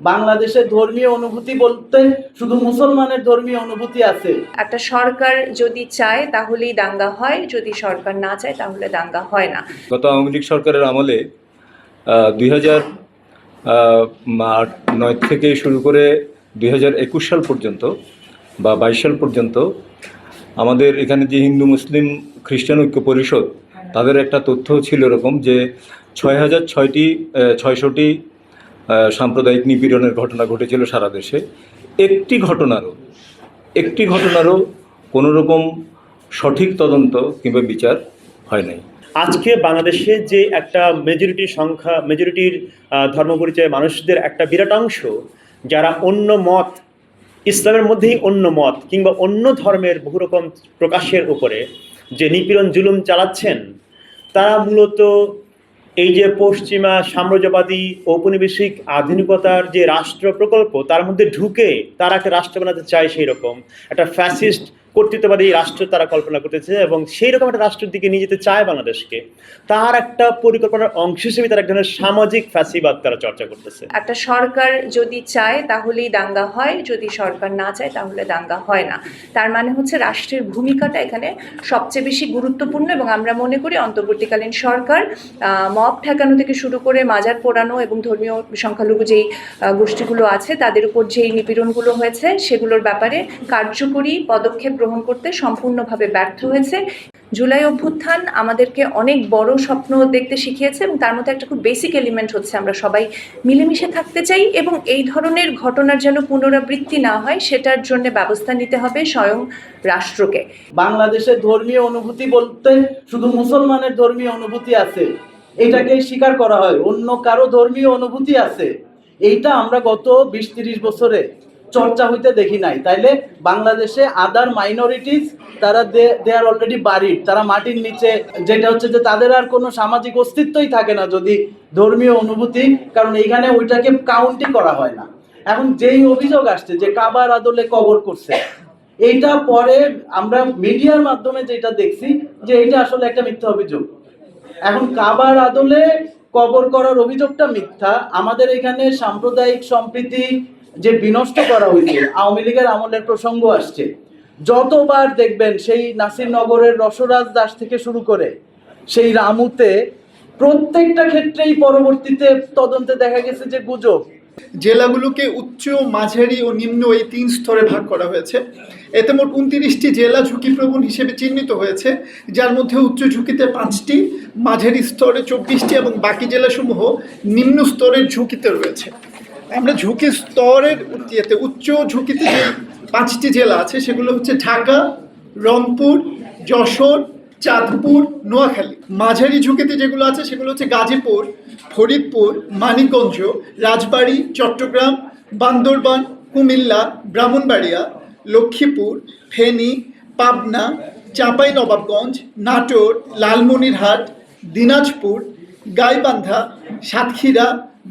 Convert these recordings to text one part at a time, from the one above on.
বাংলাদেশে ধর্মীয় অনুভূতি বলতে শুধু মুসলমানের ধর্মীয় অনুভূতি আছে। একটা সরকার যদি চায় তাহলেই দাঙ্গা হয় যদি সরকার না চায় তাহলে দাঙ্গা হয় না। গত আওয়ামী লীগ সরকারের আমলে দুই হাজার নয় থেকে শুরু করে দুই হাজার একুশ সাল পর্যন্ত বা বাইশ সাল পর্যন্ত আমাদের এখানে যে হিন্দু মুসলিম খ্রিস্টান ঐক্য পরিষদ তাদের একটা তথ্য ছিল এরকম যে ছয় হাজার ছয়টি ছয়শোটি সাম্প্রদায়িক নিপীড়নের ঘটনা ঘটেছিল সারা দেশে। একটি ঘটনারও একটি ঘটনারও কোনো রকম সঠিক তদন্ত কিংবা বিচার হয় নাই। আজকে বাংলাদেশে যে একটা মেজরিটির সংখ্যা মেজরিটির ধর্ম পরিচয় মানুষদের একটা বিরাট অংশ, যারা অন্য মত, ইসলামের মধ্যেই অন্য মত কিংবা অন্য ধর্মের বহু রকম প্রকাশের উপরে যে নিপীড়ন জুলুম চালাচ্ছেন, তারা মূলত এই যে পশ্চিমা সাম্রাজ্যবাদী ঔপনিবেশিক আধুনিকতার যে রাষ্ট্র প্রকল্প তার মধ্যে ঢুকে তারা একটা রাষ্ট্র বানাতে চায় সেই রকম। একটা ফ্যাসিস্ট কর্তৃত্ববাদী রাষ্ট্র তারা কল্পনা করতেছে এবং সেই রকম একটা রাষ্ট্রের দিকে নিয়ে যেতে চায় বাংলাদেশকে। তার একটা পরিকল্পনার অংশ হিসেবে তারা এক ধরনের সামাজিক ফ্যাসিবাদ তারা চর্চা করতেছে। একটা সরকার যদি চায় তাহলেই দাঙ্গা হয়, যদি সরকার না চায় তাহলে দাঙ্গা হয় না। তার মানে হচ্ছে রাষ্ট্রের ভূমিকাটা এখানে সবচেয়ে বেশি গুরুত্বপূর্ণ এবং আমরা মনে করি অন্তর্বর্তীকালীন সরকার মব ঠেকানো থেকে শুরু করে মাজার পোড়ানো এবং ধর্মীয় সংখ্যালঘু যেই গোষ্ঠীগুলো আছে তাদের উপর যেই নিপীড়নগুলো হয়েছে সেগুলোর ব্যাপারে কার্যকরী পদক্ষেপ গ্রহণ করতে সম্পূর্ণভাবে ব্যর্থ হয়েছে। জুলাই অভ্যুত্থান আমাদেরকে অনেক বড় স্বপ্ন দেখতে শিখিয়েছে এবং তার মধ্যে একটা খুব বেসিক এলিমেন্ট হচ্ছে আমরা সবাই মিলেমিশে থাকতে চাই এবং এই ধরনের ঘটনার যেন পুনরাবৃত্তি না হয়, সেটার জন্য ব্যবস্থা নিতে হবে স্বয়ং রাষ্ট্রকে। বাংলাদেশে ধর্মীয় অনুভূতি বলতে শুধু মুসলমানের ধর্মীয় অনুভূতি আছে। এটাকে স্বীকার করা হয়। অন্য কারও ধর্মীয় অনুভূতি আছে। এইটা আমরা গত বিশ তিরিশ বছরে চর্চা হইতে দেখি নাই। তাইলে বাংলাদেশে আদার মাইনরিটিস তারা দে আর অলরেডি বাড়ির তারা মাটির নিচে, যেটা হচ্ছে যে তাদের আর কোনো সামাজিক অস্তিত্বই থাকে না যদি ধর্মীয় অনুভূতি, কারণ এইখানে ওইটাকে কাউন্টই করা হয় না। এখন যেই অভিযোগ আসছে যে কাবার আদলে কবর করছে, এইটা পরে আমরা মিডিয়ার মাধ্যমে যেটা দেখছি যে এটা আসলে একটা মিথ্যা অভিযোগ। এখন কাবার আদলে কবর করার অভিযোগটা মিথ্যা। আমাদের এখানে সাম্প্রদায়িক সম্প্রীতি যে বিনষ্ট করা হয়েছে, আওয়ামী লীগের আমলের প্রসঙ্গ আসছে। যতবার দেখবেন সেই নাসিরনগরের রসরাজ দাস থেকে শুরু করে, সেই রামুতে প্রত্যেকটা ক্ষেত্রেই পরবর্তীতে তদন্তে দেখা গেছে যে গুজব। জেলাগুলোকে উচ্চ, মাঝারি ও নিম্ন এই তিন স্তরে ভাগ করা হয়েছে। এতে মোট উনত্রিশটি জেলা ঝুঁকিপ্রবণ হিসেবে চিহ্নিত হয়েছে, যার মধ্যে উচ্চ ঝুঁকিতে পাঁচটি, মাঝারি স্তরে চব্বিশটি এবং বাকি জেলাসমূহ নিম্ন স্তরের ঝুঁকিতে রয়েছে। আমরা ঝুঁকি স্তরের উচ্চ ঝুঁকিতে যে পাঁচটি জেলা আছে, সেগুলো হচ্ছে ঢাকা, রংপুর, যশোর, চাঁদপুর, নোয়াখালী। মাঝারি ঝুঁকিতে যেগুলো আছে, সেগুলো হচ্ছে গাজীপুর, ফরিদপুর, মানিকগঞ্জ, রাজবাড়ী, চট্টগ্রাম, বান্দরবান, কুমিল্লা, ব্রাহ্মণবাড়িয়া, লক্ষ্মীপুর, ফেনী, পাবনা চাঁপাইনবাবগঞ্জ নাটোর, লালমনিরহাট, দিনাজপুর, গাইবান্ধা, সাতক্ষীরা,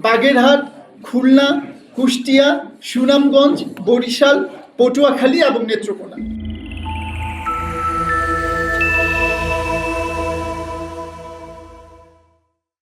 বাগেরহাট খুলনা কুষ্টিয়া সুনামগঞ্জ বরিশাল পটুয়াখালী এবং নেত্রকোনা।